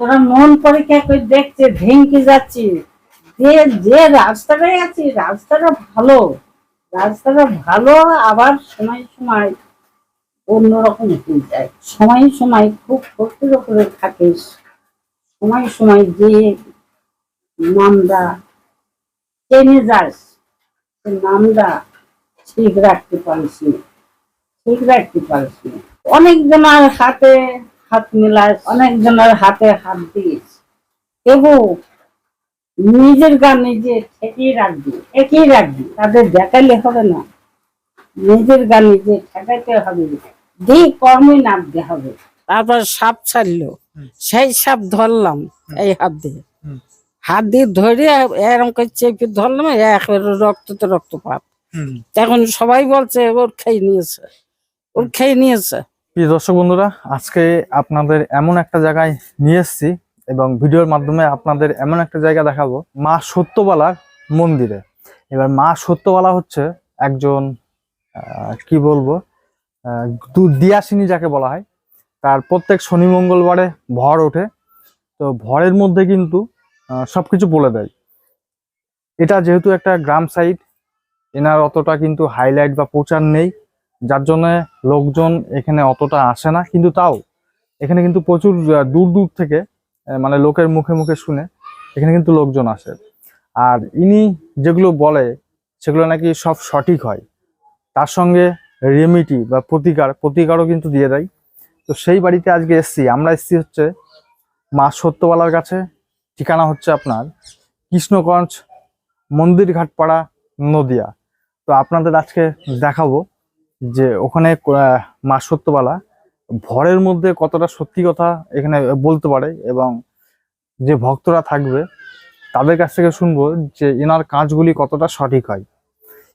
তোরা মন পরীক্ষা করে দেখছে ভেঙ্গে যাচ্ছি। যে যে রাস্তাটায় আছি, রাস্তাটা ভালো। রাস্তাটা ভালো, আবার সময় সময় অন্যরকম হয়ে যায়। সময় সময় খুব কষ্টের উপরে থাকিস। সময় সময় যে নামটা টেনে যাস, সে নামটা ঠিক রাখতে পারিস ঠিক রাখতে পারিস অনেকজনের হাতে হাত মেলাস অনেকজনের হাতে হাত দিস তবু নিজের গান নিজে ঠেকিয়ে রাখবি ঠেকিয়ে রাখবি তাদের দেখালে হবে না। নিজের গান নিজে ঠেকাইতে হবে। দিয়ে কর্মই নামতে হবে তারপর সাপ ছাড়লো। সেই সাপ ধরলাম এই হাত দিয়ে। হাত দিয়ে ধরে এরকম করে চেপে ধরলাম একেবারে রক্ত তো রক্তপাত এখন সবাই বলছে ওর খেয়ে নিয়েছে ওর খেয়ে নিয়েছে। প্রিয় দর্শক বন্ধুরা, আজকে আপনাদের এমন একটা জায়গায় নিয়ে এসেছি এবং ভিডিওর মাধ্যমে আপনাদের এমন একটা জায়গা দেখাবো, মা সত্যবালার মন্দিরে। এবার মা সত্যবালা হচ্ছে একজন কি বলব দিয়াসিনী যাকে বলা হয়। তার প্রত্যেক শনি মঙ্গলবারে ভর ওঠে, তো ভরের মধ্যে কিন্তু সব কিছু বলে দেয়। এটা যেহেতু একটা গ্রাম সাইড এনার অতটা কিন্তু হাইলাইট বা প্রচার নেই। যার জন্য লোকজন এখানে অতটা আসে না। কিন্তু তাও, এখানে কিন্তু প্রচুর দূর দূর থেকে মানে লোকের মুখে মুখে শুনে এখানে কিন্তু লোকজন আসে। আর ইনি যেগুলো বলে, সেগুলো নাকি সব সঠিক হয়। তার সঙ্গে রেমিটি বা প্রতিকার, প্রতিকারও কিন্তু দিয়ে দেয়। তো সেই বাড়িতে আজকে এসছি। আমরা এসছি হচ্ছে মা সত্যবালার কাছে। ঠিকানা হচ্ছে আপনার কৃষ্ণগঞ্জ মন্দির ঘাটপাড়া নদিয়া। তো আপনাদের আজকে দেখাবো যে ওখানে মা সত্যবালা ভরের মধ্যে কতটা সত্যি কথা এখানে বলতে পারে এবং যে ভক্তরা থাকবে তাদের কাছ থেকে শুনব যে এনার কাজগুলি কতটা সঠিক হয়।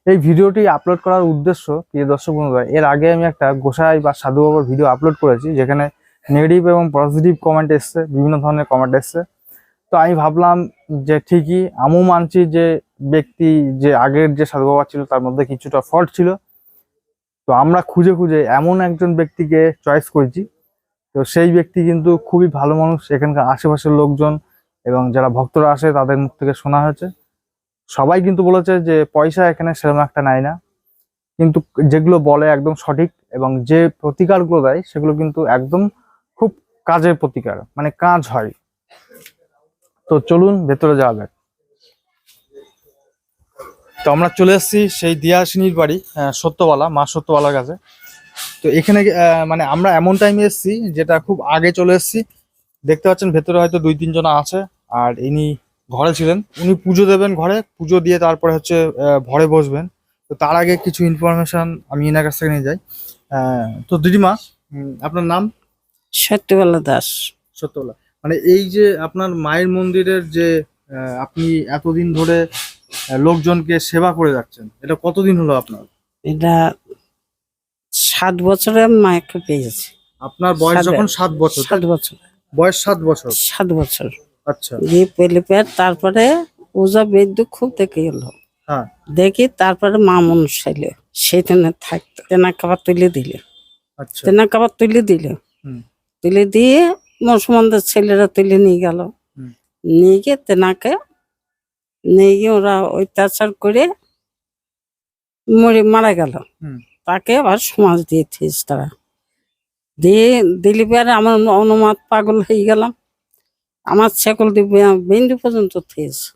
এই ভিডিওটি আপলোড করার উদ্দেশ্য, প্রিয় দর্শক বন্ধুরা, এর আগে আমি একটা গোসাই বা সাধু বাবার ভিডিও আপলোড করেছি, যেখানে নেগেটিভ এবং পজিটিভ কমেন্ট এসছে, বিভিন্ন ধরনের কমেন্ট এসছে। তো আমি ভাবলাম যে ঠিকই, আমিও মানছি যে ব্যক্তি, যে আগের যে সাধু বাবা ছিল, তার মধ্যে কিছুটা ফল্ট ছিল। তো আমরা খুঁজে খুঁজে এমন একজন ব্যক্তিকে চয়েস করেছি। তো সেই ব্যক্তি কিন্তু খুবই ভালো মানুষ। এখানকার আশেপাশের লোকজন এবং যারা ভক্তরা আসে তাদের মুখ থেকে শোনা হয়েছে। সবাই কিন্তু বলেছে যে পয়সা এখানে সেরকম একটা নেয় না। কিন্তু যেগুলো বলে একদম সঠিক এবং যে প্রতিকারগুলো দেয় সেগুলো কিন্তু একদম খুব কাজের প্রতিকার মানে কাজ হয়। তো চলুন ভেতরে যাওয়া যাক। তো আমরা চলে এসেছি সেই দিয়াসিনীর বাড়ি সত্যবালা মা সত্যবালার কাছে। তো এখানে মানে আমরা এমন টাইমে এসেছি যেটা খুব আগে চলে এসেছি। দেখতে পাচ্ছেন ভেতরে হয়তো দুই তিনজন আছে আর ইনি ঘরে ছিলেন। উনি পুজো দেবেন ঘরে পুজো দিয়ে তারপরে হচ্ছে ঘরে বসবেন। তো তার আগে কিছু ইনফরমেশন আমি এনার কাছ থেকে নিয়ে যাই। তো দিদিমা আপনার নাম? সত্যবেলা দাস। সত্যবালা। মানে এই যে আপনার মায়ের মন্দিরের যে আপনি এতদিন ধরে লোকজনকে সেবা করে যাচ্ছেন। এটা কতদিন হলো আপনার? এটা সাত বছরে মাকে পেয়েছি। আপনার বয়স যখন সাত বছর সাত বছর। বয়স সাত বছর? সাত বছর। আচ্ছা। দিয়ে পেলে পেয়ে তারপরে ওজা বেদ্য খুব দেখে এলো। হ্যাঁ। দেখি তারপরে মা মানুষ এলো সেখানে থাকতো তেনা খাবার তুলে দিলে। আচ্ছা। তেনা খাবার তুলে দিলে। তুলে দিয়ে মুসলমানদের ছেলেরা তুলে নিয়ে গেল। নিয়ে গিয়ে তেনাকে নিয়ে ওরা অত্যাচার করে মরে মারা গেল। তাকে আবার সমাজ দিয়েছিস তারা। দিয়ে দিলি পরে আমার অনুমাত পাগল হয়ে গেলাম। আমার দিয়ে বিন্দু পর্যন্ত থেয়েছে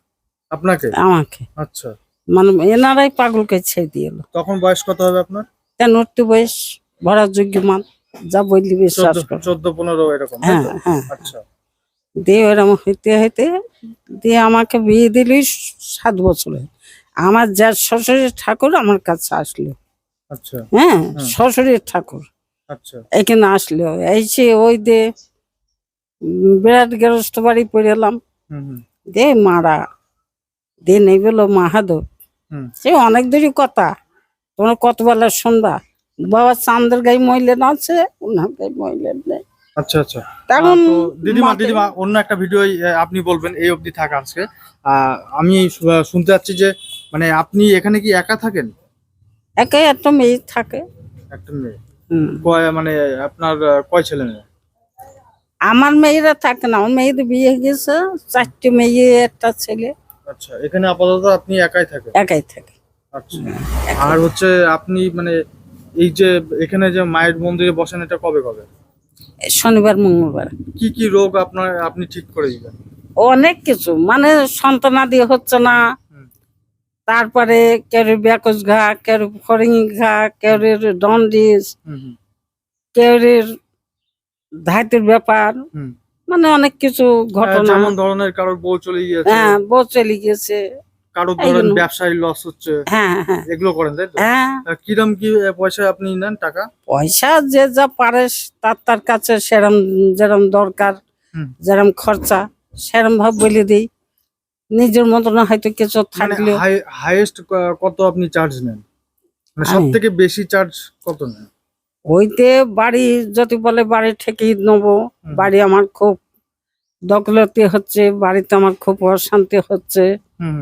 আপনাকে? আমাকে। আচ্ছা। মানে এনারাই পাগলকে ছেড়ে দিয়ে এলো। তখন বয়স কত হবে আপনার? একটু বয়স। ভরার যোগ্য মান। যা বললি বিশ্বাস চোদ্দ পনেরো এরকম হ্যাঁ হ্যাঁ। আচ্ছা। দিয়ে ওরম হইতে হইতে দিয়ে আমাকে বিয়ে দিলি সাত বছরে। আমার যার শ্বশুরের ঠাকুর আমার কাছে আসলো। আচ্ছা। হ্যাঁ। শ্বশুরের ঠাকুর। আচ্ছা। এখানে আসলো। এসে ওই দে বিরাট গেরস্ত বাড়ি পড়ে এলাম। দে মারা। দে নেই বলো মাহাদেব। সে অনেক দূরই কথা। তোমরা কত বেলা শুনবা? বাবা চান্দের গায়ে মহিলেন আছে ওনার গায়ে মহিলেন নেই। আচ্ছা আচ্ছা। আহ, দিদিমা দিদিমা অন্য একটা ভিডিও আপনি বলবেন এই অবধি থাকা আজকে। আমি শুনতে যাচ্ছি যে মানে আপনি এখানে কি একা থাকেন? একাই একটা মেয়ে থাকে। একটা মেয়ে। কয় মানে আপনার কয় ছেলে মেয়ে? আমার মেয়েরা থাকে না আমার মেয়েদের বিয়ে গেছে চারটে মেয়ে একটা ছেলে। আচ্ছা এখানে আপাতত আপনি একাই থাকেন? একাই থাকে। আচ্ছা। আর হচ্ছে আপনি মানে এই যে এখানে যে মায়ের মন্দিরে বসেন এটা কবে কবে? শনিবার মঙ্গলবার। কি কি রোগ আপনার আপনি ঠিক করে দিবেন? অনেক কিছু। মানে সন্তানাদি হচ্ছে না। তারপরে কেউ ব্যাকস ঘা কেউ ফরিঙ্গি ঘা কেউ হুম, কেউ ধাইতের ব্যাপার। মানে অনেক কিছু ঘটনা। যেমন ধরনের কারোর বউ চলে গিয়েছে। হ্যাঁ বউ চলে গেছে ধরেন। ব্যবসায়ী লস হচ্ছে হ্যাঁ হ্যাঁ এগুলো করেন তাই তো? হ্যাঁ। কিরম কি পয়সা আপনি নেন টাকা? পয়সা যে যা পারে তার তার কাছে সেরম যেরম দরকার যেরম খরচা সেরম ভাব বলে দিই। নিজের মতন হয়তো কিছু থাকলে থাকলেও হাইয়েস্ট কত আপনি চার্জ নেন? মানে সব থেকে বেশি চার্জ কত নেন? ওইতে বাড়ি যদি বলে বাড়ি থেকেই নেব বাড়ি আমার খুব দখলতি হচ্ছে বাড়িতে আমার খুব অশান্তি হচ্ছে। হুম।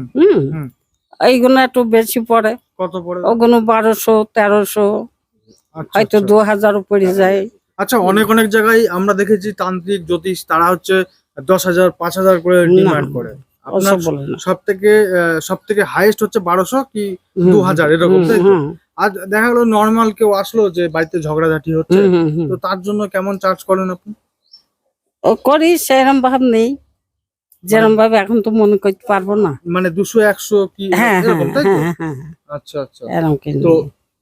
এইগুলো একটু বেশি পড়ে। কত পড়ে? ওগুলো বারোশো তেরোশো। আচ্ছা, হয়তো আচ্ছা। দু হাজারও পড়ে যায়। আচ্ছা অনেক অনেক জায়গায় আমরা দেখেছি তান্ত্রিক জ্যোতিষ তারা হচ্ছে দশ হাজার পাঁচ হাজার করে ডিমান্ড করে। সব থেকে সব থেকে হাইয়েস্ট হচ্ছে বারোশো কি দু হাজার এরকম আর দেখা গেলো নর্মাল কেউ আসলো যে বাড়িতে ঝগড়াঝাটি হচ্ছে। তো তার জন্য কেমন চার্জ করেন আপনি? করি সেরম ভাব নেই। যেরম ভাবে এখন তো মনে করতে পারব না। মানে দুশো একশো কি হ্যাঁ আচ্ছা আচ্ছা। এরকম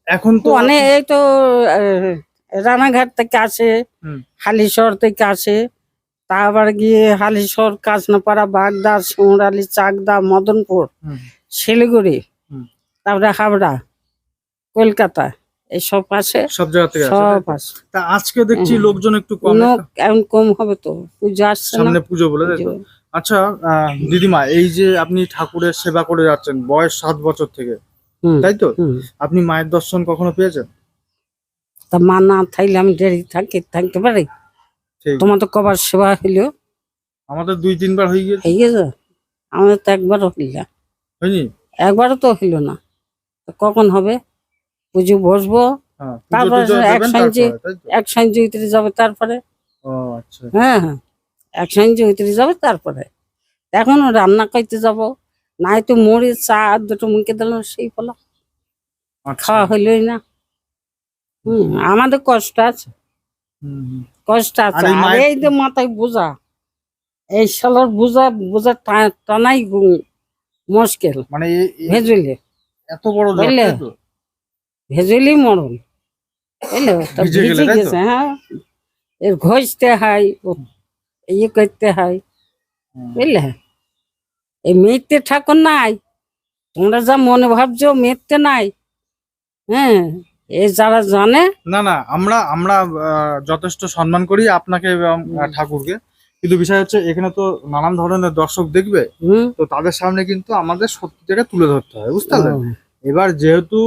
এখন তো অনেক এই তো রানাঘাট থেকে আসে। হালিশহর থেকে আসে তা আবার গিয়ে হালিশহর কাঁচনাপাড়া বাগদা শিমরালি চাকদা মদনপুর শিলিগুড়ি তারপরে হাবড়া কলকাতা এইসব আসে সব জায়গা থেকে সব তা? আজকে দেখছি লোকজন একটু কম লোক এখন কম হবে তো পুজো আসছে সামনে পুজো বলে। আচ্ছা দিদিমা এই যে আপনি ঠাকুরের সেবা করে যাচ্ছেন বয়স সাত বছর থেকে তাই তো? আপনি মায়ের দর্শন কখনো পেয়েছেন? তা মা না থাকলে আমি দেরি থাকি থাকতে পারি? তোমার তো কবার সেবা হইল? আমাদের দুই তিনবার হয়ে গিয়েছে। হয়ে গেছে? আমাদের তো একবারও হইল। না। হয়নি? একবারও তো হইল না। কখন হবে? পুজো বসবো হ্যাঁ তারপরে এক সঞ্জে-? এক সঞ্জে যাবে তারপরে। ও আচ্ছা। হ্যাঁ হ্যাঁ। এক সঞ্জে উতরে যাবে তারপরে। এখন রান্না করতে যাব। নাই তো মুড়ি চা আর দুটো মুখে দিলাম সেই ফলা আচ্ছা খাওয়া হইলই না। হম আমাদের কষ্ট আছে। কষ্ট আছে। আর এই যে মাথায় বোঝা এই সালার বোঝা বোঝা টানাই মুশকিল। মানে ভেজুলে। এত বড় বুঝলে? ভেজুলি। মরণ। বুঝলে ভিজে? গেছে হ্যাঁ। এর ঘষতে হয় ইয়ে করতে হয়। বুঝলে? এই মেয়েতে ঠাকুর নাই। তোমরা যা মনে ভাবছ মেয়েতে নাই। হ্যাঁ এই যারা জানে না না আমরা আমরা যথেষ্ট সম্মান করি আপনাকে এবং ঠাকুরকে। কিন্তু বিষয় হচ্ছে এখানে তো নানান ধরনের দর্শক দেখবে। তো তাদের সামনে কিন্তু আমাদের সত্যিটাকে তুলে ধরতে হয় বুঝতে পারলেন? এবার যেহেতু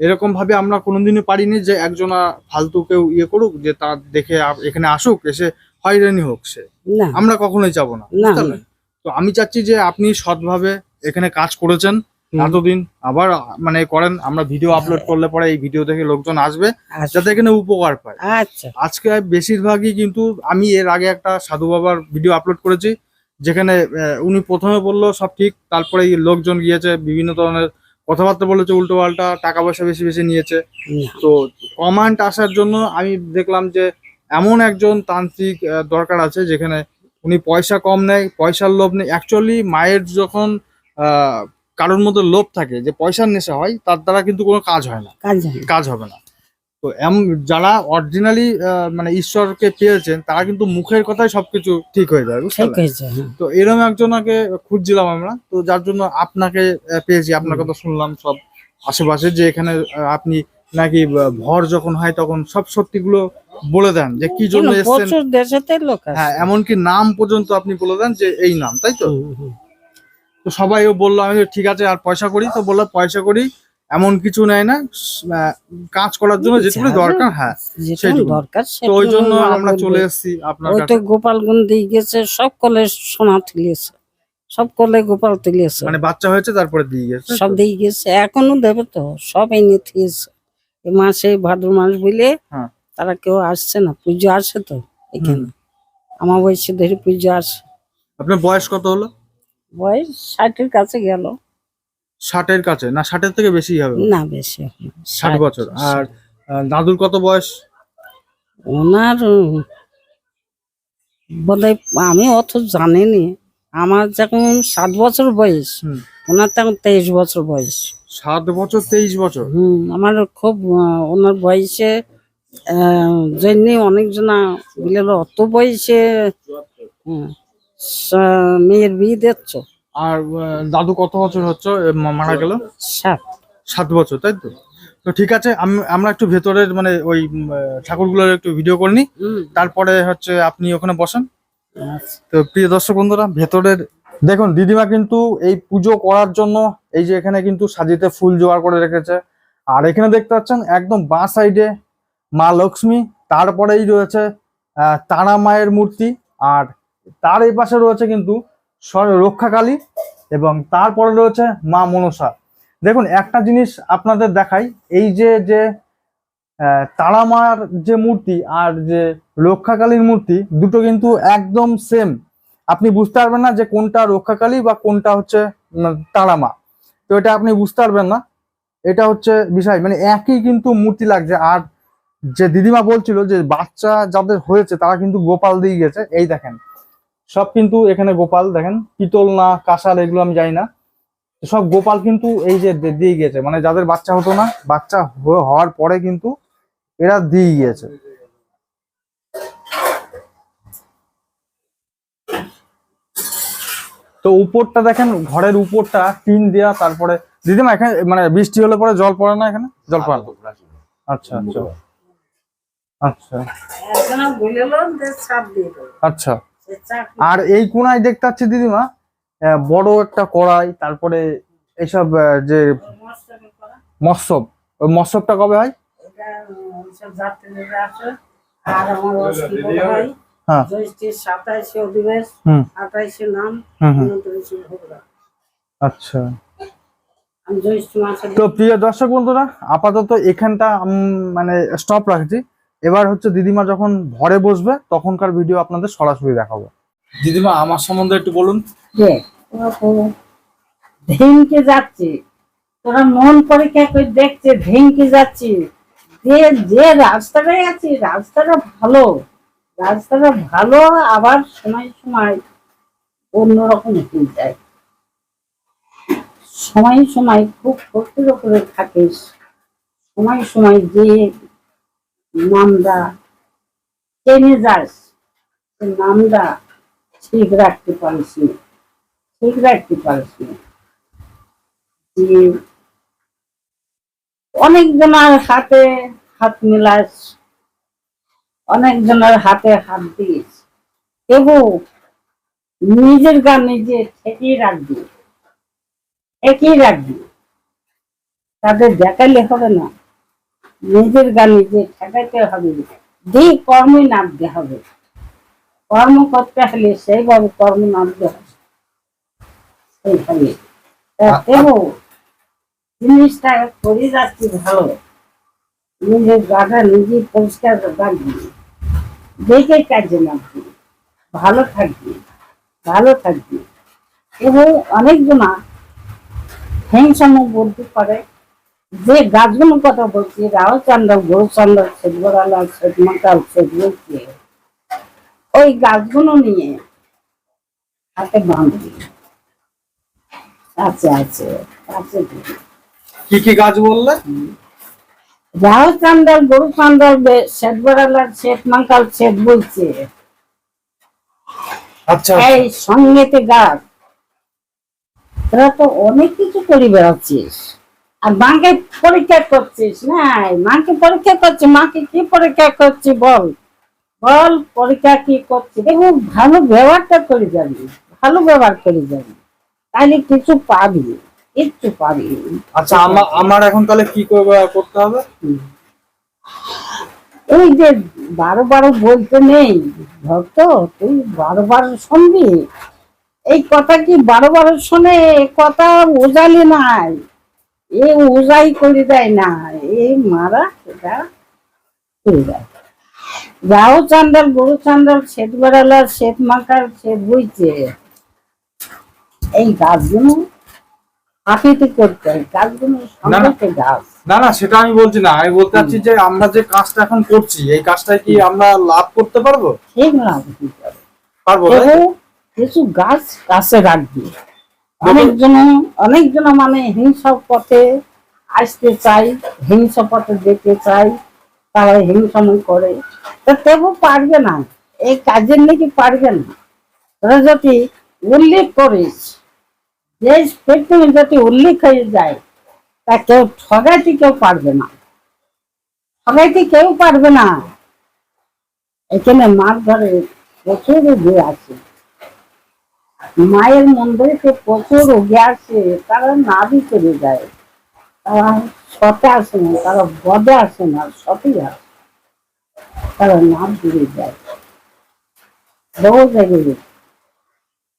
এরকম ভাবে আমরা কোনোদিনই পারিনি যে একজনা ফালতু কেউ ইয়ে করুক যে তার দেখে এখানে আসুক এসে হয়রানি হোক সে। না। আমরা কখনোই চাবো না না বুঝতে পারলেন? তো আমি চাচ্ছি যে আপনি সৎভাবে এখানে কাজ করেছেন হুম। এতদিন। আবার মানে করেন আমরা ভিডিও আপলোড করলে পরে এই ভিডিও দেখে লোকজন আসবে আচ্ছা যাতে এখানে উপকার পায়। আচ্ছা। আজকে বেশিরভাগই কিন্তু আমি এর আগে একটা সাধু বাবার ভিডিও আপলোড করেছি যেখানে আহ, উনি প্রথমে বলল সব ঠিক। তারপরে এই লোকজন গিয়েছে বিভিন্ন ধরনের কথাবার্তা বলেছে উল্টো পাল্টা টাকা পয়সা বেশি বেশি নিয়েছে। না, তো কমান্ড আসার জন্য আমি দেখলাম যে এমন একজন তান্ত্রিক দরকার আছে যেখানে উনি পয়সা কম নেয় পয়সার লোভ নেই। অ্যাকচুয়ালি মায়ের যখন আহ, কারোর মধ্যে লোভ থাকে যে পয়সার নেশা হয় তার দ্বারা কিন্তু কোনো কাজ হয় না। কাজ হবে না। তো এম যারা অরিজিনালি মানে ঈশ্বরকে পেয়েছেন তারা কিন্তু মুখের কথাই সবকিছু ঠিক হয়ে যায় হ্যাঁ। তো এরকম একজনকে খুঁজছিলাম আমরা। তো যার জন্য আপনাকে পেয়েছি আপনার কথা শুনলাম সব আশেপাশে যে এখানে আপনি নাকি ভর যখন হয় তখন সব সত্যিগুলো বলে দেন যে কি জন্য প্রচুর দেশেতে লোক হ্যাঁ এমনকি নাম পর্যন্ত আপনি বলে দেন যে এই নাম তাই তো। তো সবাইও বলল আমি ঠিক আছে আর পয়সা করি? তো বলল পয়সা করি এমন কিছু নেয় না আহ, কাজ করার জন্য যেটুকু দরকার হ্যাঁ। দরকার তো ওই জন্য আমরা চলে এসেছি আপনার ওই তো কাছে। গোপালগঞ্জ দিয়ে গেছে সব কলে সোনা তুলিয়েছে। সব কলে গোপাল তুলিয়েছে। মানে বাচ্চা হয়েছে তারপরে দিয়ে গেছে সব দিয়ে গেছে এখনও দেবে তো সব এনে থিয়েছে মাসে ভাদ্র মাস বলে হ্যাঁ। তারা কেউ আসছে না পুজো আসে তো এখানে। আমার বয়সে ধরে পুজো আসে। আপনার বয়স কত হলো? বয়স ষাটের কাছে গেল। ষাটের কাছে? না ষাটের থেকে বেশি হবে? না বেশি ষাট বছর। আর দাদুর কত বয়স? ওনার বলে আমি অত জানিনি। আমার যখন সাত বছর বয়স। ওনার তখন তেইশ বছর বয়স। সাত বছর তেইশ বছর? হুম আমার খুব ওনার বয়সে জন্যে অনেকজনা বলে অত বয়সে মেয়ের বিয়ে দিচ্ছ? আর দাদু কত বছর হচ্ছে মারা গেল? সাত। সাত বছর তাই তো? তো ঠিক আছে আমরা একটু ভেতরের মানে ওই ঠাকুরগুলোর একটু ভিডিও করে নিই তারপরে হচ্ছে আপনি ওখানে বসেন। আচ্ছা। তো প্রিয় দর্শক বন্ধুরা ভেতরের দেখুন, দিদিমা কিন্তু এই পুজো করার জন্য এই যে এখানে কিন্তু সাজিতে ফুল জোগাড় করে রেখেছে। আর এখানে দেখতে পাচ্ছেন, একদম বাঁ সাইডে মা লক্ষ্মী, তারপরেই রয়েছে তারা মায়ের মূর্তি, আর তার এই পাশে রয়েছে কিন্তু রক্ষাকালী এবং তারপরে রয়েছে মা মনসা। দেখুন, একটা জিনিস আপনাদের দেখাই, এই যে যে তারা মার যে মূর্তি আর যে রক্ষাকালীর মূর্তি, দুটো কিন্তু একদম সেম আপনি বুঝতে পারবেন না যে কোনটা রক্ষাকালী বা কোনটা হচ্ছে উম, তারা মা তো এটা আপনি বুঝতে পারবেন না। এটা হচ্ছে বিষয়। মানে একই কিন্তু মূর্তি লাগছে। আর যে দিদিমা বলছিল যে বাচ্চা যাদের হয়েছে তারা কিন্তু গোপাল দিয়ে গেছে। এই দেখেন সব কিন্তু এখানে গোপাল। দেখেন পিতল না কাঁসাল এগুলো আমি জানি না। সব গোপাল কিন্তু এই যে দিয়ে গিয়েছে মানে যাদের বাচ্চা হতো না বাচ্চা হওয়ার পরে কিন্তু এরা দিয়ে গিয়েছে তো উপরটা দেখেন ঘরের উপরটা টিন দেওয়া তারপরে দিদিমা এখানে মানে বৃষ্টি হলে পরে জল পড়ে না এখানে? জল পড়ে না? আচ্ছা আচ্ছা। আচ্ছা। আচ্ছা। আর এই কোনায় দেখতে পাচ্ছি দিদিমা বড় একটা কড়াই তারপরে এইসব যে মৎসব ওই মৎসবটা কবে হয়? এটা উম, সব যাত্রীরা আসে আর আমার হয়। জ্যৈষ্ঠের সাতাইশে অধিবেশ আঠাইশে নাম হুম হুম। উনত্রিশে আচ্ছা। তো প্রিয় দর্শক বন্ধুরা আপাতত এখানটা মানে স্টপ রাখছি। এবার হচ্ছে দিদিমা যখন ঘরে বসবে তখনকার ভিডিও আপনাদের সরাসরি দেখাবো। দিদিমা আমার সম্বন্ধে একটু বলুন। ভেঙকে যাচ্ছে। তোরা মন পরীক্ষা করে দেখছে? ভেঙকে যাচ্ছি। যে যে রাস্তাটায় আছি রাস্তাটা ভালো। রাস্তাটা ভালো, আবার সময় সময় অন্যরকম হয়ে যায় সময় সময় খুব কষ্টের করে থাকে সময় সময় যে নামটা টেনে যাস। সে নামটা ঠিক রাখতে পারিস ঠিক রাখতে পারিস যে অনেক হাতে হাত মিলাস অনেক জনের হাতে হাত দিস তবু নিজের গান নিজে ঠেকিয়ে রাখবি ঠেকিয়ে রাখবি। তাদের দেখালে হবে না নিজের গান নিজে ঠেকাইতে হবে। যে কর্মই নামতে হবে কর্ম করতে হলে সেইভাবে কর্ম নামতে হবে। সেইভাবে। দেবো জিনিসটা করে যাচ্ছি ভালো। নিজের গাটা নিজে পরিষ্কার রাখবি দেখে কাজে নামবি ভালো থাকবি। ভালো থাকবি। এবং অনেকজনা হিংসামু বলতে পারে। যে গাছগুলোর কথা বলছি রাহচন্দ্র গৌরচন্দ্র শেখবরালা শেখমাকাল শেখ বলছে ওই গাছগুলো নিয়ে হাতে বাঁধবি। আছে আছে আছে। কি কি গাছ বললে? রাহুল চান্দাল গরু চান্দাল শেখবরালার শেখ মাঙ্কাল শেখ বলছে। আচ্ছা এই সঙ্গেতে গাছ। তোরা তো অনেক কিছু করে বেড়াচ্ছিস। আর মাকে পরীক্ষা করছিস না? মাকে পরীক্ষা করছিস মাকে কি পরীক্ষা করছি বল? বল পরীক্ষা কি করছি? দেখো ভালো ব্যবহারটা করে যাবি ভালো ব্যবহার করে যাবি তাহলে কিছু পাবি। কিচ্ছু পারি। আচ্ছা আমার আমার এখন তাহলে কি করে- করতে হবে? ওই যে বারো বারো বলতে নেই ভক্ত তুই বারো বারো শুনবি। এই কথা কি বারো বারো শোনে কথা ওজালি নাই। এ ওজাই করে দেয় না। এ মারা এটা করে দেয়। যাও চান্দাল গরু চান্দাল শ্বেত বেড়ালার শ্বেত মাখার শ্বেত বইছে। এই গাছগুলো গাছ না না। সেটা আমি বলছি না আমি বলতে চাচ্ছি যে আমরা যে কাজটা এখন করছি এই কাজটায় কি আমরা লাভ করতে পারব? ঠিক না পারব কিছু গাছ কাছে রাখবি। অনেকজন অনেকজন মানে হিংসা পথে আসতে চাই হিংসা পথে যেতে চাই তারা হিংসামি করে। তো তবু পারবে না এই কাজের নাকি পারবে না। তোরা যদি উল্লেখ করিস যে পৃথিবী যদি উল্লেখ হয়ে যায়, তা কেউ ঠগাইতে কেউ পারবে না। ঠগাইতে কেউ পারবে না। এখানে মাছ ধরে প্রচুর রোগী আছে। মায়ের মন্দিরে প্রচুর রোগী আছে, তারা নাভি করে যায়। তারা সতে আসে না, তারা বদে আসে না সতই আসে। তারা নাভ দিয়ে যায়। বহু জায়গায়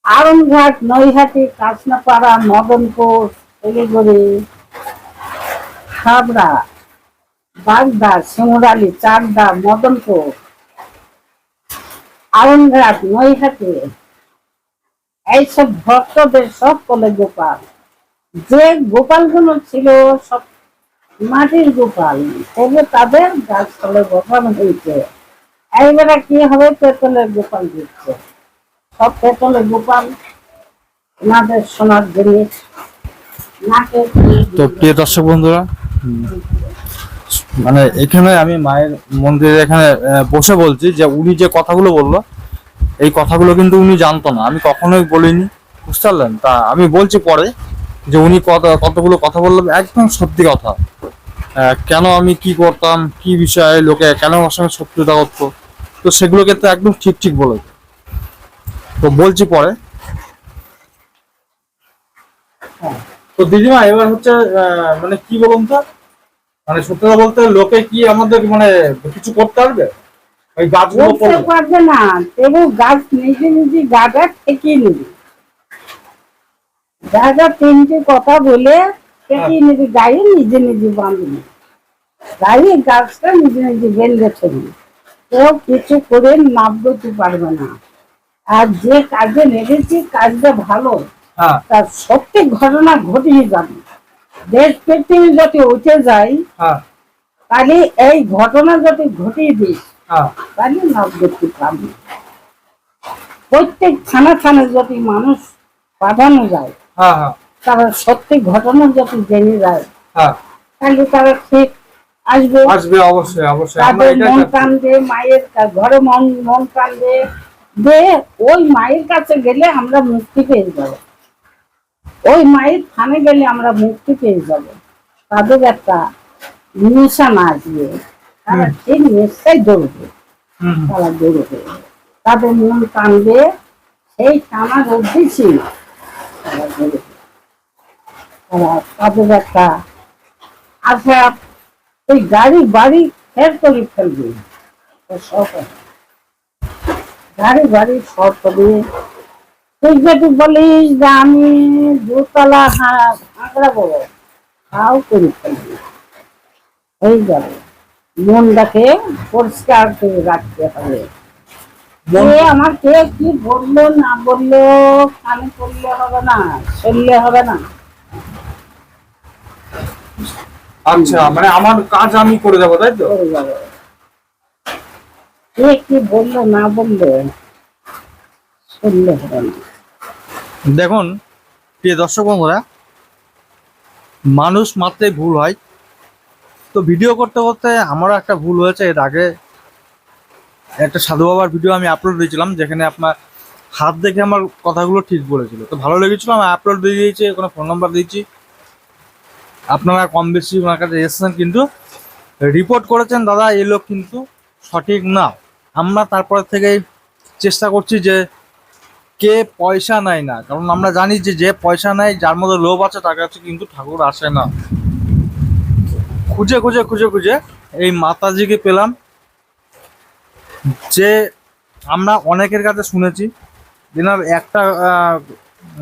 আরমঘাট, নৈহাটি কাঁচনাপাড়া মদনপুর শিলিগুড়ি, হাবড়া, বাগদা, শিমুরালি, চাকদা, মদনপুর, আরমঘাট, নৈহাটি। এইসব ভক্তদের সব কলে গোপাল। যে গোপালগুলো ছিল সব মাটির গোপাল, তবে তাদের গাছ গাছতলে গোপাল হয়েছে। এইবারে কি হবে পেতলের গোপাল দিচ্ছে। সব পেতলের গোপাল ওনাদের সোনার জিনিস তো প্রিয় দর্শক বন্ধুরা মানে এখানে আমি মায়ের মন্দিরে এখানে বসে বলছি যে উনি যে কথাগুলো বলল, এই কথাগুলো কিন্তু উনি জানতো না। আমি কখনোই বলিনি, বুঝতে পারলেন? তা আমি বলছি পরে যে উনি কত, কতগুলো কথা বললাম একদম সত্যি কথা। কেন আমি কি করতাম, কি বিষয়ে লোকে কেন আমার সঙ্গে শত্রুতা করতো? তো সেগুলো কিন্তু একদম ঠিক ঠিক বলে তো বলছি পরে। তো দিদিমা এবার হচ্ছে মানে কি বলুন তো? মানে সত্যি কথা বলতে লোকে কি আমাদের মানে কিছু করতে পারবে? ওই গাছগুলো পারবে না। তবু গাছ নিজে নিজে গাটা ঠেকিয়ে নিবি। গাটা তিনটে কথা বলে ঠেকিয়ে নিবি। গায়ে নিজে নিজে বাঁধবি। গায়ে গাছটা নিজে নিজে বেঁধে ছবি কেউ কিছু করে নাবতে পারবে না। আর যে কাজে লেগেছি কাজটা ভালো। হ্যাঁ। তার সত্যি ঘটনা ঘটিয়ে যাবে। দেশ পৃথিবী যদি উঠে যায় হ্যাঁ। তাহলে এই ঘটনা যদি ঘটিয়ে দিস হ্যাঁ। তাহলে লাভ করতে পারবে প্রত্যেক থানা থানা যদি মানুষ পাঠানো যায় তারা সত্যি ঘটনা যদি জেনে যায় তাহলে তারা ঠিক আসবে। আসবে অবশ্যই অবশ্যই। তাদের মন। কান্দে মায়ের ঘরে মন মন কান্দে যে ওই মায়ের কাছে গেলে আমরা মুক্তি পেয়ে যাব। ওই মায়ের থানে গেলে আমরা মুক্তি পেয়ে যাব। তাদের একটা নিশানা আসবে তারা ঠিক নিশ্চয় দৌড়বে। তারা দৌড়বে। তাদের মন কান্দবে সেই টানা অবধি ছিল তারা দৌড়বে। তারা তাদের একটা আশা ওই গাড়ি বাড়ি ফের করে ফেলবে। সব সব করে তুই বলিস যে আমি দোতলা হাঁকড়াবো তাও করে হয়ে যাবে মনটাকে পরিষ্কার করে রাখতে হবে। যে আমার কে কি বলল না বলল কানে করলে হবে না শুনলে হবে না? আচ্ছা মানে আমার কাজ আমি করে যাব তাই তো? হয়ে যাবে। দেখুন, প্রিয় দর্শক বন্ধুরা, মানুষ মাত্রই ভুল হয়। তো ভিডিও করতে করতে আমারও একটা ভুল হয়েছে। এর আগে একটা সাধু বাবার ভিডিও আমি আপলোড দিয়েছিলাম, যেখানে আপনার হাত দেখে আমার কথাগুলো ঠিক বলেছিল। তো ভালো লেগেছিল, আমি আপলোড দিয়ে দিয়েছি, কোনো ফোন নাম্বার দিয়েছি। আপনারা কম বেশি ওনার কাছে এসেছেন, কিন্তু রিপোর্ট করেছেন, দাদা এই লোক কিন্তু সঠিক না। আমরা তারপর থেকে চেষ্টা করছি যে কে পয়সা নেয় না। কারণ আমরা জানি যে যে পয়সা নেয়, যার মধ্যে লোভ আছে, তার কাছে কিন্তু ঠাকুর আসে না। খুঁজে খুঁজে খুঁজে খুঁজে এই মাতাজিকে পেলাম। যে আমরা অনেকের কাছে শুনেছি, যেনার একটা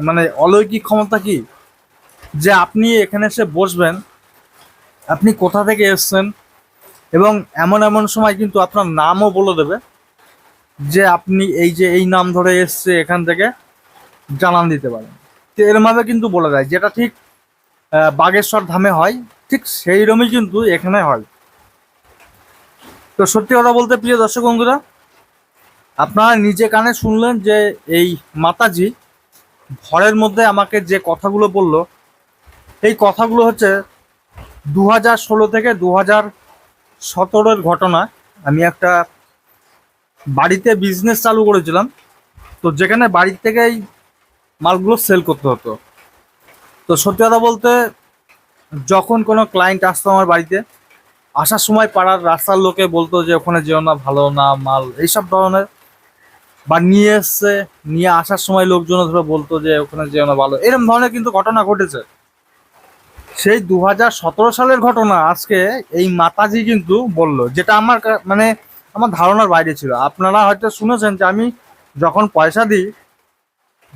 মানে অলৌকিক ক্ষমতা কি? যে আপনি এখানে এসে বসবেন, আপনি কোথা থেকে এসছেন? এবং এমন এমন সময় কিন্তু আপনার নামও বলে দেবে যে আপনি এই যে এই নাম ধরে এসছে এখান থেকে জানান দিতে পারেন। তো এরমভাবে কিন্তু বলে দেয়, যেটা ঠিক বাগেশ্বর ধামে হয়, ঠিক সেই রকমই কিন্তু এখানে হয়। তো সত্যি কথা বলতে প্রিয় দর্শক বন্ধুরা, আপনারা নিজে কানে শুনলেন যে এই মাতাজি ঘরের মধ্যে আমাকে যে কথাগুলো বলল, এই কথাগুলো হচ্ছে দু হাজার ষোলো থেকে দু হাজার সতেরোর ঘটনা। আমি একটা বাড়িতে বিজনেস চালু করেছিলাম। তো যেখানে বাড়ি থেকেই মালগুলো সেল করতে হতো। তো সত্যি কথা বলতে যখন কোনো ক্লায়েন্ট আসতো আমার বাড়িতে, আসার সময় পাড়ার রাস্তার লোকে বলতো যে, ওখানে যেও না, ভালো না, মাল, এইসব ধরনের। বা নিয়ে এসছে, নিয়ে আসার সময় লোকজন ধরে বলতো যে, ওখানে যেও না, ভালো। এরকম ধরনের কিন্তু ঘটনা ঘটেছে। সেই দু হাজার সতেরো সালের ঘটনা আজকে এই মাতাজি কিন্তু বলল, যেটা আমার মানে আমার ধারণার বাইরে ছিল। আপনারা হয়তো শুনেছেন যে আমি যখন পয়সা দিই,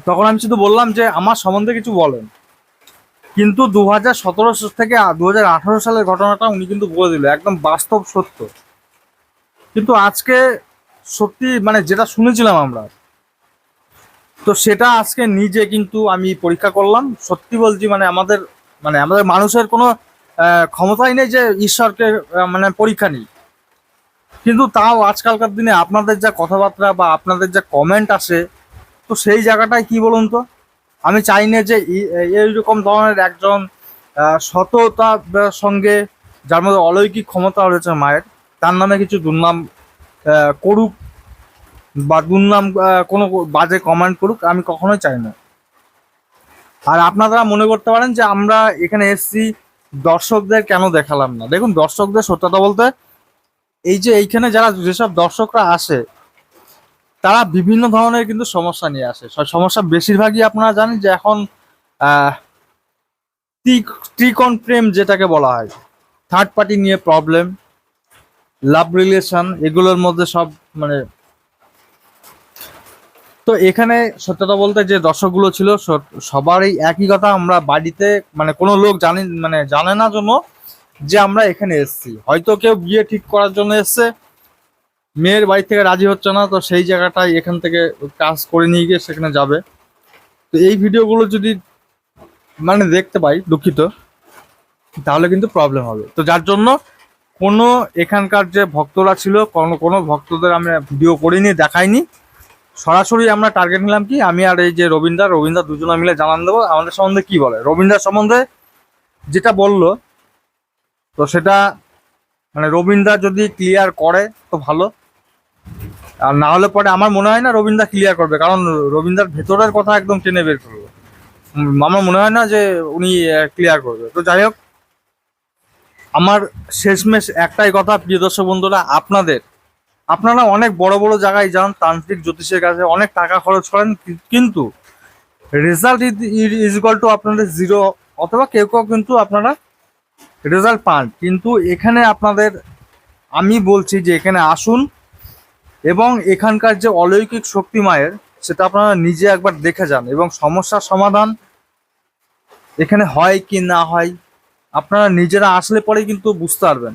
তখন আমি শুধু বললাম যে আমার সম্বন্ধে কিছু বলেন। কিন্তু দু হাজার সতেরো থেকে দু হাজার আঠারো সালের ঘটনাটা উনি কিন্তু বলে দিল, একদম বাস্তব সত্য। কিন্তু আজকে সত্যি মানে যেটা শুনেছিলাম আমরা, তো সেটা আজকে নিজে কিন্তু আমি পরীক্ষা করলাম। সত্যি বলছি মানে আমাদের মানে আমাদের মানুষের কোনো ক্ষমতাই নেই যে ঈশ্বরকে মানে পরীক্ষা নিই। কিন্তু তাও আজকালকার দিনে আপনাদের যা কথাবার্তা বা আপনাদের যা কমেন্ট আসে, তো সেই জায়গাটায় কি বলুন তো? আমি চাই না যে এইরকম ধরনের একজন সততার সঙ্গে যার মধ্যে অলৌকিক ক্ষমতা রয়েছে মায়ের, তার নামে কিছু দুর্নাম করুক বা দুর্নাম কোনো বাজে কমেন্ট করুক, আমি কখনোই চাই না। আর আপনারা মনে করতে পারেন যে আমরা এখানে এসছি, দর্শকদের কেন দেখালাম না? দেখুন, দর্শকদের সত্যতা বলতে এই যে এইখানে যারা, যেসব দর্শকরা আসে, তারা বিভিন্ন ধরনের কিন্তু সমস্যা নিয়ে আসে। সমস্যা বেশিরভাগই আপনারা জানেন যে এখন ত্রিকোণ প্রেম যেটাকে বলা হয় থার্ড পার্টি নিয়ে প্রবলেম লাভ রিলেশন এগুলোর মধ্যে সব মানে তো এখানে সত্যতা বলতে যে দর্শকগুলো ছিল সব- সবারই একই কথা আমরা বাড়িতে মানে কোনো লোক জানি মানে জানে না জন্য যে আমরা এখানে এসেছি। হয়তো কেউ বিয়ে ঠিক করার জন্য এসছে, মেয়ের বাড়ি থেকে রাজি হচ্ছে না, তো সেই জায়গাটায় এখান থেকে কাজ করে নিয়ে গিয়ে সেখানে যাবে। তো এই ভিডিওগুলো যদি মানে দেখতে পাই, দুঃখিত, তাহলে কিন্তু প্রবলেম হবে। তো যার জন্য কোনো এখানকার যে ভক্তরা ছিল, কোনো কোনো ভক্তদের আমরা ভিডিও করিনি, দেখাইনি। সরাসরি আমরা টার্গেট নিলাম কি? আমি আর এই যে রবীন্দ্র রবীন্দ্র দুজনে মিলে জানান দেবো, আমাদের সম্বন্ধে কি বলে? রবীন্দ্র সম্বন্ধে যেটা বলল, তো সেটা মানে রবীন্দ্র যদি ক্লিয়ার করে তো ভালো। আর না হলে পরে আমার মনে হয় না রবীন্দ্র ক্লিয়ার করবে, কারণ রবীন্দ্রার ভেতরের কথা একদম টেনে বের করবে আমার মনে হয় না যে উনি ক্লিয়ার করবে। তো যাই হোক, আমার শেষমেশ একটাই কথা, প্রিয় দর্শক বন্ধুরা, আপনাদের আপনারা অনেক বড় বড় জায়গায় যান, তান্ত্রিক জ্যোতিষের কাছে অনেক টাকা খরচ করেন কিন্তু রেজাল্ট ইজ ইকুয়াল টু আপনাদের জিরো অথবা কেউ কেউ কিন্তু আপনারা রেজাল্ট পান। কিন্তু এখানে আপনাদের, আমি বলছি যে এখানে আসুন এবং এখানকার যে অলৌকিক শক্তি মায়ের সেটা আপনারা নিজে একবার দেখে যান এবং সমস্যার সমাধান এখানে হয় কি না হয়, আপনারা নিজেরা আসলে পরেই কিন্তু বুঝতে পারবেন।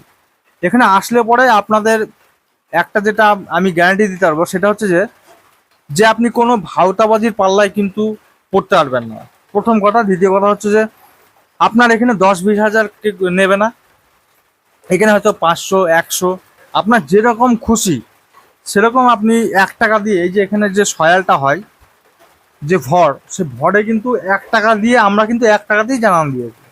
এখানে আসলে পরে আপনাদের একটা যেটা আমি গ্যারান্টি দিতে পারব, সেটা হচ্ছে যে যে আপনি কোনো ভাওতাবাজির পাল্লায় কিন্তু পড়তে পারবেন না। প্রথম কথা। দ্বিতীয় কথা হচ্ছে যে, আপনার এখানে দশ বিশ হাজার নেবে না। এখানে হয়তো পাঁচশো, একশো। আপনার যেরকম খুশি, সেরকম আপনি এক টাকা দিয়ে, এই যে এখানে যে সয়ালটা হয়, যে ভর, সে ভরে কিন্তু এক টাকা দিয়ে আমরা কিন্তু এক টাকা টাকাতেই জানান দিয়েছি।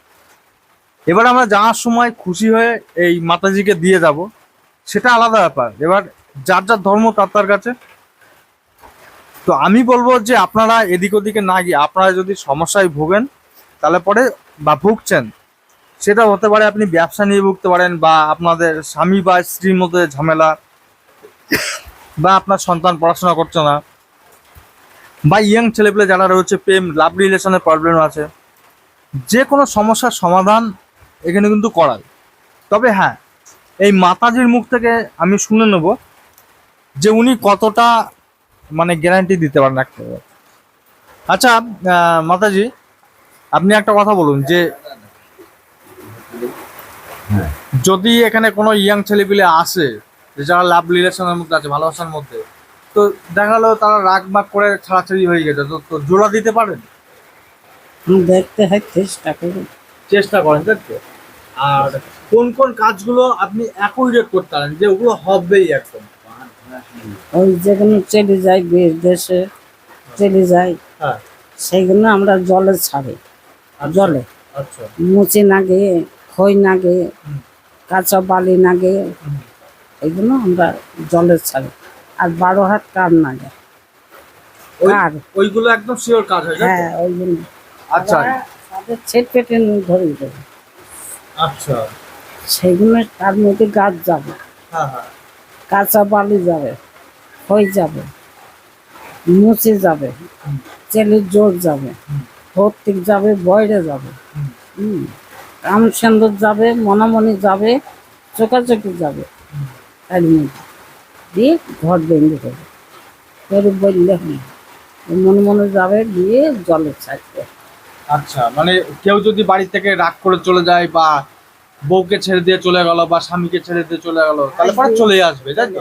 এবার আমরা যাওয়ার সময় খুশি হয়ে এই মাতাজিকে দিয়ে যাব। সেটা আলাদা ব্যাপার। এবার যার যার ধর্ম তার তার কাছে। তো আমি বলব যে আপনারা এদিক ওদিকে না গিয়ে, আপনারা যদি সমস্যায় ভোগেন, তাহলে পরে বা ভুগছেন সেটা হতে পারে আপনি ব্যবসা নিয়ে ভুগতে পারেন বা আপনাদের স্বামী বা স্ত্রীর মধ্যে ঝামেলা, বা আপনার সন্তান পড়াশোনা করছে না, বা ইয়াং ছেলেপেলে যারা রয়েছে, প্রেম লাভ রিলেশনের প্রবলেম আছে, যে কোনো সমস্যার সমাধান এখানে কিন্তু করায় তবে হ্যাঁ এই মাতাজির মুখ থেকে আমি শুনে নেব যে উনি কতটা মানে গ্যারান্টি দিতে পারেন একটা আচ্ছা মাতাজি আপনি একটা কথা বলুন যে যদি এখানে কোনো ইয়াং ছেলেপিলে আসে যে যারা লাভ রিলেশনের মধ্যে আছে ভালোবাসার মধ্যে তো দেখা গেলো তারা রাগ বাগ করে ছাড়াছাড়ি হয়ে গেছে তো তো জোড়া দিতে পারেন? দেখতে হয় চেষ্টা করি চেষ্টা করেন তাই তো? আর কোন কোন কাজগুলো আপনি অ্যাকুইরেট করতে পারেন যে ওগুলো হবেই এখন ওই যেগুলো চলে যায় দেশে চলে যায় হ্যাঁ। সেইগুলো আমরা জলে ছাড়ি। জলে। আচ্ছা। মুচি নাগে খই নাগে। কাঁচা বালি নাগে। এগুলো আমরা জলে ছাড়ি। আর বারো হাত কার নাগে কার? ওইগুলো একদম শিওর কাজ হয় হ্যাঁ ওইগুলো। আচ্ছা। ছেট পেটে ধরে দেবে। আচ্ছা সেইগুলো তার মধ্যে গাছ যাবে হ্যাঁ হ্যাঁ কাঁচা বালি যাবে খই যাবে মুচি যাবে হুম। জোর যাবে। ভর্তিক যাবে বয়রে যাবে হুম। রামচন্দ্র যাবে মনামণি যাবে চোকাচোকি যাবে। তার মধ্যে দিয়ে ঘর বেঁধে দেবে করে বললে হয় মনে মনে যাবে দিয়ে জলে ছাড়বে আচ্ছা মানে কেউ যদি বাড়ি থেকে রাগ করে চলে যায় বা বউকে ছেড়ে দিয়ে চলে গেল বা স্বামীকে ছেড়ে দিয়ে চলে গেল তাহলে পরে চলে আসবে তাই তো?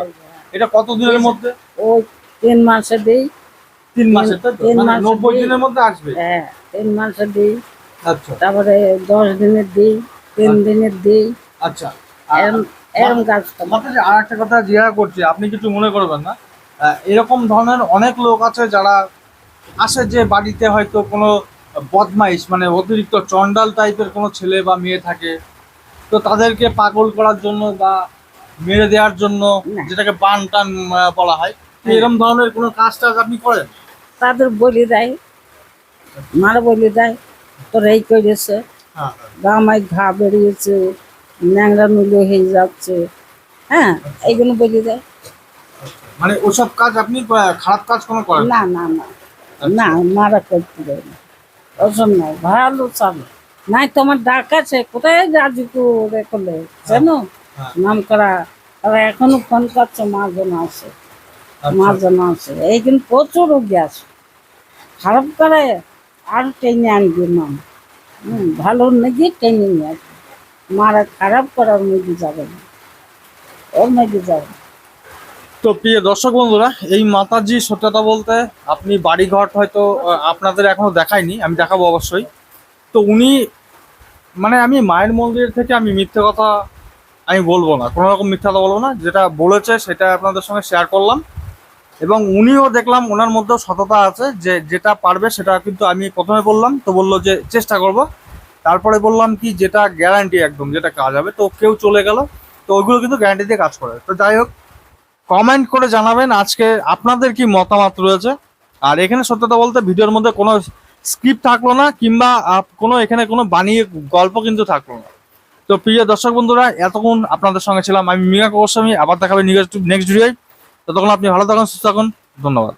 এটা কত দিনের মধ্যে? ও তিন মাসে দিই তিন তাই তো? মানে মাসের নব্বই দিনের মধ্যে আসবে? হ্যাঁ তিন মাসে দিই আচ্ছা। তারপরে দশ দিনের দিই তিন দিনের দিই আচ্ছা। আর এরম গাছ মাত্র আর একটা কথা জিজ্ঞাসা করছি আপনি কিছু মনে করবেন না? এরকম ধরনের অনেক লোক আছে যারা আসে যে বাড়িতে হয়তো কোনো বদমাইশ মানে অতিরিক্ত চন্ডাল টাইপের কোনো ছেলে বা মেয়ে থাকে তো তাদেরকে পাগল করার জন্য বা মেরে দেওয়ার জন্য যেটাকে বান টান বলা হয় তো এরকম ধরনের কোনো কাজ টাজ আপনি করেন? তাদের বলি দেয় মার বলি দেয় তোর এই করেছে। হ্যাঁ। গামায় ঘা বেরিয়েছে ন্যাংরা নুলো হয়ে যাচ্ছে। হ্যাঁ এইগুলো বলি দেয়। মানে ওসব কাজ আপনি খারাপ কাজ কোনো করেন না? না না না। না মারা করতে দেয় না। ওসব নয় ভালো চাবে নাই তোমার ডাক আছে কোথায় রাজি করে করলে? জানো? হ্যাঁ। নাম করা আর এখনও ফোন করছে মা জন আছে। মা জন আছে এইখানে প্রচুর রোগী আছে। খারাপ করে আর টেনে আনবি নাম হুম, ভালো নাকি টেনে নিয়ে আসবে। মারা খারাপ করার মধ্যে যাবে না। ওর মধ্যে যাবে। তো প্রিয় দর্শক বন্ধুরা, এই মাতাজি সত্যতা বলতে আপনি বাড়িঘর হয়তো আপনাদের এখনও দেখাইনি আমি দেখাবো অবশ্যই। তো উনি মানে আমি মায়ের মন্দির থেকে আমি মিথ্যে কথা আমি বলব না, কোনো রকম মিথ্যা কথা বলব না। যেটা বলেছে সেটা আপনাদের সঙ্গে শেয়ার করলাম। এবং উনিও দেখলাম, ওনার মধ্যেও সততা আছে যে যেটা পারবে সেটা কিন্তু আমি প্রথমে বললাম, তো বলল যে চেষ্টা করব। তারপরে বললাম কি, যেটা গ্যারান্টি একদম, যেটা কাজ হবে, তো কেউ চলে গেল, তো ওইগুলো কিন্তু গ্যারান্টি দিয়ে কাজ করে। তো যাই হোক কমেন্ট করে জানাবেন আজকে আপনাদের কি মতামত রয়েছে। আর এখানে সত্যতা বলতে ভিডিওর মধ্যে কোনো স্ক্রিপ্ট থাকল না, কিংবা কোনো এখানে কোনো বানিয়ে গল্প কিন্তু থাকল না। তো প্রিয় দর্শক বন্ধুরা, এতক্ষণ আপনাদের সঙ্গে ছিলাম আমি মীনা গোস্বামী। আবার দেখাবে নেক্সট ভিডিওয় ততক্ষণ আপনি ভালো থাকুন, সুস্থ থাকুন। ধন্যবাদ।